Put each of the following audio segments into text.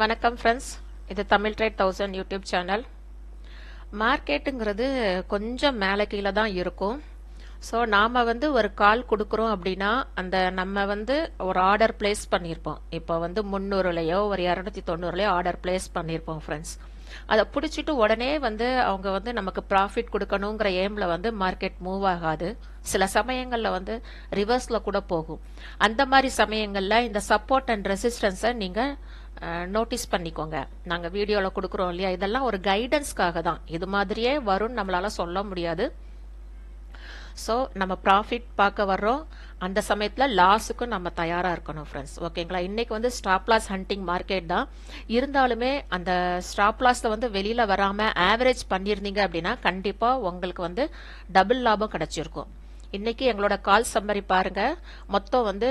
வணக்கம் ஃப்ரெண்ட்ஸ் இது Tamil trade thousand YouTube channel மார்க்கெட்டுங்கிறது கொஞ்சம் மேலே கீழே தான் இருக்கும். ஸோ நாம் வந்து ஒரு கால் கொடுக்குறோம் அப்படின்னா அந்த நம்ம வந்து ஒரு ஆர்டர் பிளேஸ் பண்ணியிருப்போம். இப்போ வந்து முந்நூறுலையோ ஒரு இரநூத்தி தொண்ணூறுலையோ ஆர்டர் பிளேஸ் பண்ணியிருப்போம் ஃப்ரெண்ட்ஸ் அதை பிடிச்சிட்டு உடனே வந்து அவங்க வந்து நமக்கு ப்ராஃபிட் கொடுக்கணுங்கிற எய்மில் வந்து மார்க்கெட் மூவ் ஆகாது. சில சமயங்களில் வந்து ரிவர்ஸில் கூட போகும். அந்த மாதிரி சமயங்களில் இந்த சப்போர்ட் அண்ட் ரெசிஸ்டன்ஸை நீங்கள் நோட்டீஸ் பண்ணிக்கோங்க. நாங்கள் வீடியோவில் கொடுக்குறோம் இல்லையா? இதெல்லாம் ஒரு கைடன்ஸ்க்காக தான். இது மாதிரியே வரும்னு நம்மளால் சொல்ல முடியாது. ஸோ நம்ம ப்ராஃபிட் பார்க்க வர்றோம். அந்த சமயத்தில் லாஸுக்கும் நம்ம தயாராக இருக்கணும் ஃப்ரெண்ட்ஸ் ஓகேங்களா இன்றைக்கி வந்து ஸ்டாப் லாஸ் ஹண்டிங் மார்க்கெட் தான். இருந்தாலுமே அந்த ஸ்டாப் லாஸை வந்து வெளியில் வராமல் ஆவரேஜ் பண்ணியிருந்தீங்க அப்படின்னா கண்டிப்பாக உங்களுக்கு வந்து டபுள் லாபம் கிடச்சிருக்கும். இன்னைக்கு எங்களோட கால் சம்மரி பாருங்க. மொத்தம் வந்து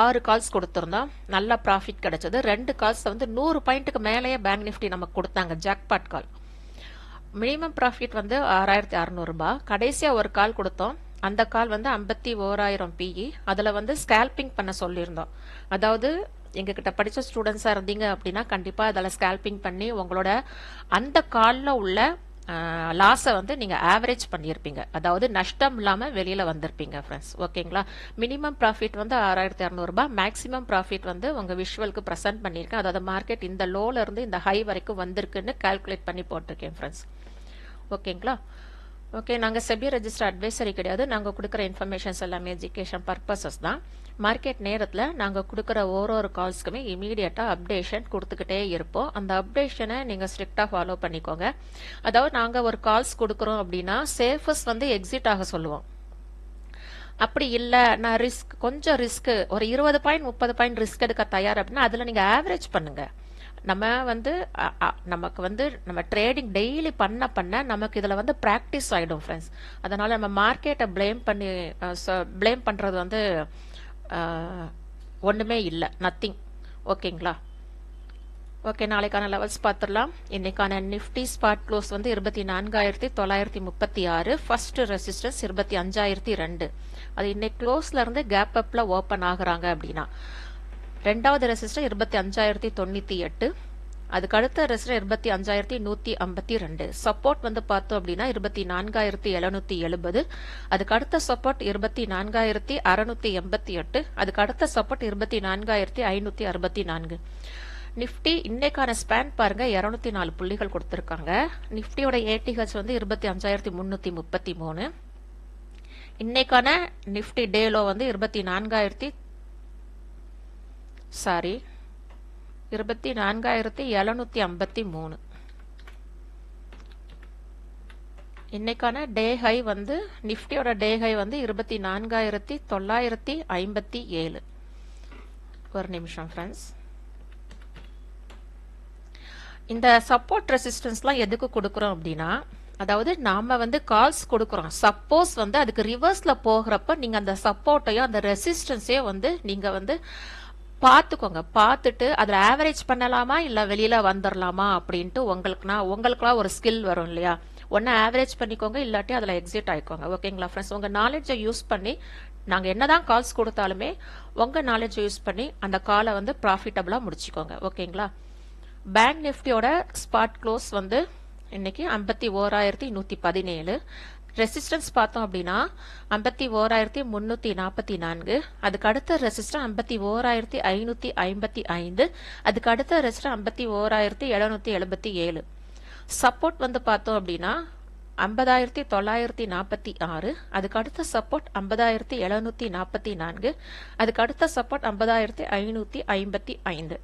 ஆறு கால்ஸ் கொடுத்துருந்தோம். நல்ல ப்ராஃபிட் கிடைச்சது. ரெண்டு கால்ஸ் வந்து நூறு பாயிண்ட்டுக்கு மேலேயே பேங்க் நிஃப்டி நமக்கு கொடுத்தாங்க. ஜாக்பாட் கால் மினிமம் ப்ராஃபிட் வந்து ஆறாயிரத்தி அறநூறுபா கடைசியாக ஒரு கால் கொடுத்தோம். அந்த கால் வந்து ஐம்பத்தி ஓராயிரம் பிஇ அதில் வந்து ஸ்கேல்பிங் பண்ண சொல்லியிருந்தோம். அதாவது எங்ககிட்ட படித்த ஸ்டூடெண்ட்ஸாக இருந்தீங்க அப்படின்னா கண்டிப்பாக அதில் ஸ்கேல்பிங் பண்ணி உங்களோட அந்த காலில் உள்ள லாஸை வந்து நீங்கள் ஆவரேஜ் பண்ணியிருப்பீங்க. அதாவது நஷ்டம் இல்லாமல் வெளியில் வந்திருப்பீங்க ஃப்ரெண்ட்ஸ் ஓகேங்களா? மினிமம் ப்ராஃபிட் வந்து ஆறாயிரத்தி இரநூறுபா மேக்ஸிமம் ப்ராஃபிட் வந்து உங்கள் விஷுவலுக்கு ப்ரெசென்ட் பண்ணியிருக்கேன். அதாவது மார்க்கெட் இந்த லோலேருந்து இந்த ஹை வரைக்கும் வந்திருக்குன்னு கால்குலேட் பண்ணி போட்டிருக்கேன் ஃப்ரெண்ட்ஸ் ஓகேங்களா? ஓகே நாங்கள் செபி ரெஜிஸ்டர் அட்வைசரி கிடையாது. நாங்கள் கொடுக்குற இன்ஃபர்மேஷன்ஸ் எல்லாமே எஜுகேஷன் பர்பஸஸ் தான். மார்க்கெட் நேரத்தில் நாங்கள் கொடுக்குற ஒரு ஒரு கால்ஸ்க்குமே இமீடியட்டாக அப்டேஷன் கொடுத்துக்கிட்டே இருப்போம். அந்த அப்டேஷனை நீங்கள் ஸ்ட்ரிக்டாக ஃபாலோ பண்ணிக்கோங்க. அதாவது நாங்கள் ஒரு கால்ஸ் கொடுக்குறோம் அப்படின்னா சேஃபஸ்ட் வந்து எக்ஸிட் ஆக சொல்லுவோம். அப்படி இல்லை நான் ரிஸ்க் கொஞ்சம் ரிஸ்க் ஒரு இருபது பாயிண்ட் முப்பது பாயிண்ட் ரிஸ்க் எடுக்க தயார் அப்படின்னா அதில் நீங்கள் ஆவரேஜ் பண்ணுங்கள் நம்ம வந்து நமக்கு வந்து நம்ம ட்ரேடிங் டெய்லி பண்ண பண்ண நமக்கு இதில் வந்து ப்ராக்டிஸ் ஆகிடும் ஃப்ரெண்ட்ஸ் அதனால் நம்ம மார்க்கெட்டை ப்ளேம் பண்ணி ப்ளேம் பண்ணுறது வந்து ஒன்றுமே இல்லை. நத்திங் ஓகேங்களா? ஓகே நாளைக்கான லெவல்ஸ் பார்த்துடலாம் இன்னைக்கான நிஃப்டி ஸ்பாட் க்ளோஸ் வந்து இருபத்தி நான்காயிரத்தி தொள்ளாயிரத்தி முப்பத்தி ஆறு. ஃபர்ஸ்ட் ரெசிஸ்டன்ஸ் இருபத்தி அஞ்சாயிரத்தி ரெண்டு. அது இன்னைக்கு க்ளோஸ்ல இருந்து கேப் அப்ல ஓப்பன் ஆகுறாங்க அப்படின்னா. ரெண்டாவது ரெசிஸ்டர் இருபத்தி அஞ்சாயிரத்தி தொண்ணூற்றி எட்டு. அதுக்கு அடுத்த ரெசிஸ்டர் இருபத்தி அஞ்சாயிரத்தி நூற்றி ஐம்பத்தி ரெண்டு. சப்போர்ட் வந்து பார்த்தோம் அப்படின்னா இருபத்தி நான்காயிரத்தி எழுநூத்தி எழுபது. அதுக்கு அடுத்த சப்போர்ட் இருபத்தி நான்காயிரத்தி அறுநூத்தி எண்பத்தி எட்டு. அதுக்கு அடுத்த சப்போர்ட் இருபத்தி நான்காயிரத்தி ஐநூத்தி அறுபத்தி நான்கு. நிஃப்டி இன்னைக்கான ஸ்பேன் பாருங்க இருநூத்தி நாலு புள்ளிகள் கொடுத்துருக்காங்க. நிஃப்டியோட ஏடிஹெச் வந்து இருபத்தி அஞ்சாயிரத்தி முன்னூத்தி முப்பத்தி மூணு. இன்னைக்கான நிஃப்டி டேலோ வந்து இருபத்தி நான்காயிரத்தி சாரி இருபத்தி நான்காயிரத்தி எழுநூத்தி ஐம்பத்தி மூணு. இன்னைக்கான டே ஹை வந்து நிஃப்டியோட டே ஹை வந்து இருபத்தி நான்காயிரத்தி தொள்ளாயிரத்தி ஐம்பத்தி ஏழு. ஒரு நிமிஷம் ஃப்ரெண்ட்ஸ் இந்த சப்போர்ட் ரெசிஸ்டன்ஸ்லாம் எதுக்கு கொடுக்குறோம் அப்படின்னா அதாவது நாம் வந்து கால்ஸ் கொடுக்குறோம். சப்போஸ் வந்து அதுக்கு ரிவர்ஸில் போகிறப்ப நீங்கள் அந்த சப்போர்ட்டையும் அந்த ரெசிஸ்டன்ஸையும் வந்து நீங்கள் வந்து பார்த்துக்கோங்க பார்த்துட்டு அதில் ஆவரேஜ் பண்ணலாமா? இல்லை வெளியில் வந்துடலாமா அப்படின்ட்டு உங்களுக்குனா உங்களுக்குலாம் ஒரு ஸ்கில் வரும் இல்லையா? ஒன்று ஆவரேஜ் பண்ணிக்கோங்க. இல்லாட்டி அதில் எக்ஸிட் ஆகிக்கோங்க ஓகேங்களா ஃப்ரெண்ட்ஸ் உங்கள் நாலேஜை யூஸ் பண்ணி நாங்கள் என்னதான் கால்ஸ் கொடுத்தாலுமே உங்கள் நாலேஜை யூஸ் பண்ணி அந்த காலை வந்து ப்ராஃபிட்டபுளாக முடிச்சுக்கோங்க. ஓகேங்களா பேங்க் நிஃப்டியோட ஸ்பாட் க்ளோஸ் வந்து இன்னைக்கு ஐம்பத்தி ஓராயிரத்தி நூற்றி பதினேழு. ரெசிஸ்டன்ஸ் பார்த்தோம் அப்படின்னா ஐம்பத்தி ஓராயிரத்தி முன்னூற்றி நாற்பத்தி நான்கு. அதுக்கு அடுத்த ரெசிஸ்டர் ஐம்பத்தி ஓராயிரத்தி ஐநூற்றி ஐம்பத்தி ஐந்து. அதுக்கு அடுத்த ரெசிஸ்டர் ஐம்பத்தி ஓராயிரத்தி எழுநூற்றி எழுபத்தி ஏழு. சப்போர்ட் வந்து பார்த்தோம் அப்படின்னா ஐம்பதாயிரத்தி தொள்ளாயிரத்தி நாற்பத்தி ஆறு. அதுக்கு அடுத்த சப்போர்ட் ஐம்பதாயிரத்தி எழுநூற்றி நாற்பத்தி நான்கு. அதுக்கு அடுத்த சப்போர்ட் ஐம்பதாயிரத்தி ஐநூற்றி ஐம்பத்தி ஐந்து.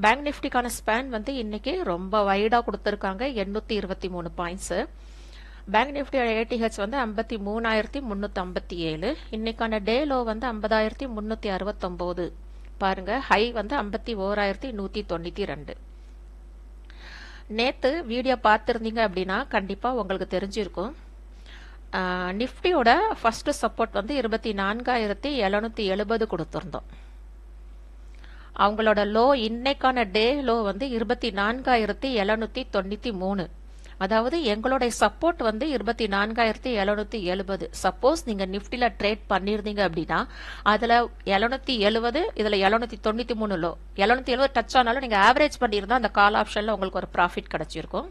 பேங்க் நிஃப்டிக்கான ஸ்பேன் வந்து இன்னைக்கு ரொம்ப வைடாக கொடுத்துருக்காங்க. எண்ணூற்றி இருபத்தி மூணு பாயிண்ட்ஸு பேங்க் நிஃப்டியோட ஏடிஹெச் வந்து ஐம்பத்தி மூணாயிரத்தி முந்நூற்றி ஐம்பத்தி ஏழு. இன்னைக்கான டே லோ வந்து ஐம்பதாயிரத்தி முந்நூற்றி அறுபத்தொம்போது. பாருங்க ஹை வந்து ஐம்பத்தி ஓராயிரத்தி நூற்றி தொண்ணூற்றி ரெண்டு. நேற்று வீடியோ பார்த்துருந்தீங்க அப்படின்னா கண்டிப்பாக உங்களுக்கு தெரிஞ்சிருக்கும். நிஃப்டியோட ஃபஸ்ட்டு சப்போர்ட் வந்து இருபத்தி நான்காயிரத்தி எழுநூற்றி எழுபது கொடுத்துருந்தோம். அவங்களோட லோ இன்னைக்கான டே லோ வந்து இருபத்தி நான்காயிரத்தி எழுநூற்றி தொண்ணூற்றி மூணு. அதாவது எங்களுடைய சப்போர்ட் வந்து இருபத்தி நான்காயிரத்தி எழுநூத்தி எழுபது. சப்போஸ் நீங்க நிப்டில ட்ரேட் பண்ணியிருந்தீங்க அப்படின்னா அதுல எழுநூத்தி எழுபது இதுல எழுநூத்தி தொண்ணூத்தி மூணு லோ எழுநூத்தி எழுபது டச் ஆனாலும் நீங்க ஆவரேஜ் பண்ணியிருந்தா அந்த கால் ஆப்ஷன்ல உங்களுக்கு ஒரு ப்ராஃபிட் கிடைச்சிருக்கும்.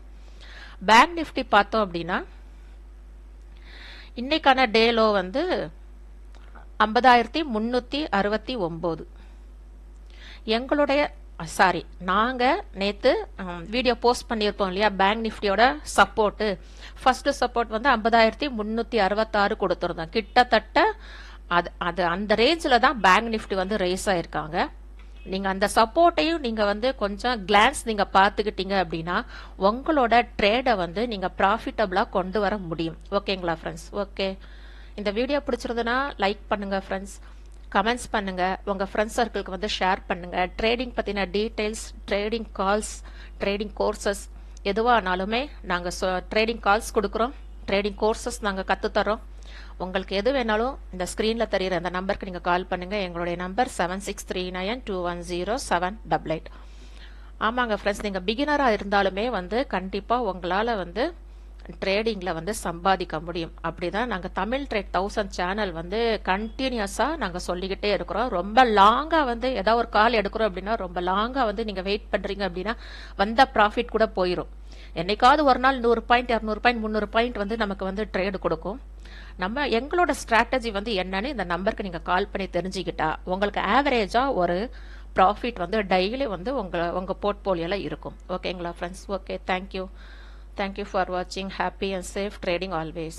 பேங்க் நிஃப்டி பார்த்தோம் அப்படின்னா இன்னைக்கான டே லோ வந்து ஐம்பதாயிரத்தி முன்னூத்தி அறுபத்தி ஒன்பது எங்களுடைய சாரி நாங்கள் நேற்று வீடியோ போஸ்ட் பண்ணியிருப்போம் இல்லையா? பேங்க் நிஃப்டியோட சப்போர்ட்டு ஃபஸ்ட்டு சப்போர்ட் வந்து ஐம்பதாயிரத்தி முந்நூற்றி அறுபத்தாறு கொடுத்துருந்தோம். கிட்டத்தட்ட அது அது அந்த ரேஞ்சில் தான் பேங்க் நிஃப்டி வந்து ரேஸ் ஆயிருக்காங்க. நீங்கள் அந்த சப்போர்ட்டையும் நீங்கள் வந்து கொஞ்சம் கிளான்ஸ் நீங்கள் பார்த்துக்கிட்டீங்க அப்படின்னா உங்களோட ட்ரேடை வந்து நீங்கள் ப்ராஃபிட்டபுளாக கொண்டு வர முடியும். ஓகேங்களா ஃப்ரெண்ட்ஸ் ஓகே இந்த வீடியோ பிடிச்சிருந்ததுன்னா லைக் பண்ணுங்கள் ஃப்ரெண்ட்ஸ் கமெண்ட்ஸ் பண்ணுங்கள் உங்கள் ஃப்ரெண்ட்ஸ் சர்க்கிளுக்கு வந்து ஷேர் பண்ணுங்கள் ட்ரேடிங் பற்றின details trading calls trading courses எதுவானாலுமே நாங்க ட்ரேடிங் கால்ஸ் கொடுக்குறோம். ட்ரேடிங் கோர்சஸ் நாங்கள் கற்றுத்தரோம் உங்களுக்கு எது வேணாலும் இந்த ஸ்க்ரீனில் தெரிகிற அந்த நம்பருக்கு நீங்கள் கால் பண்ணுங்கள் எங்களுடைய number seven six three nine two one zero seven double eight ஆமாங்க ஃப்ரெண்ட்ஸ் நீங்கள் பிகினராக இருந்தாலுமே வந்து கண்டிப்பாக உங்களால் வந்து ட்ரேடிங்கில் வந்து சம்பாதிக்க முடியும். அப்படிதான் நாங்கள் தமிழ் ட்ரேட் தௌசண்ட் சேனல் வந்து கண்டினியூஸாக நாங்கள் சொல்லிக்கிட்டே இருக்கிறோம். ரொம்ப லாங்காக வந்து ஏதாவது ஒரு கால் எடுக்கிறோம் அப்படின்னா ரொம்ப லாங்காக வந்து நீங்கள் வெயிட் பண்ணுறீங்க அப்படின்னா வந்த ப்ராஃபிட் கூட போயிடும் என்னைக்காவது ஒரு நாள் நூறு பாயிண்ட் இரநூறு பாயிண்ட் முந்நூறு பாயிண்ட் வந்து நமக்கு வந்து ட்ரேடு கொடுக்கும். நம்ம எங்களோட ஸ்ட்ராட்டஜி வந்து என்னன்னு இந்த நம்பருக்கு நீங்கள் கால் பண்ணி தெரிஞ்சுக்கிட்டா உங்களுக்கு ஆவரேஜாக ஒரு ப்ராஃபிட் வந்து டெய்லி வந்து உங்கள் உங்கள் போர்ட்போலியோவில் இருக்கும். ஓகேங்களா friends okay thank you Thank you for watching. Happy and safe trading always.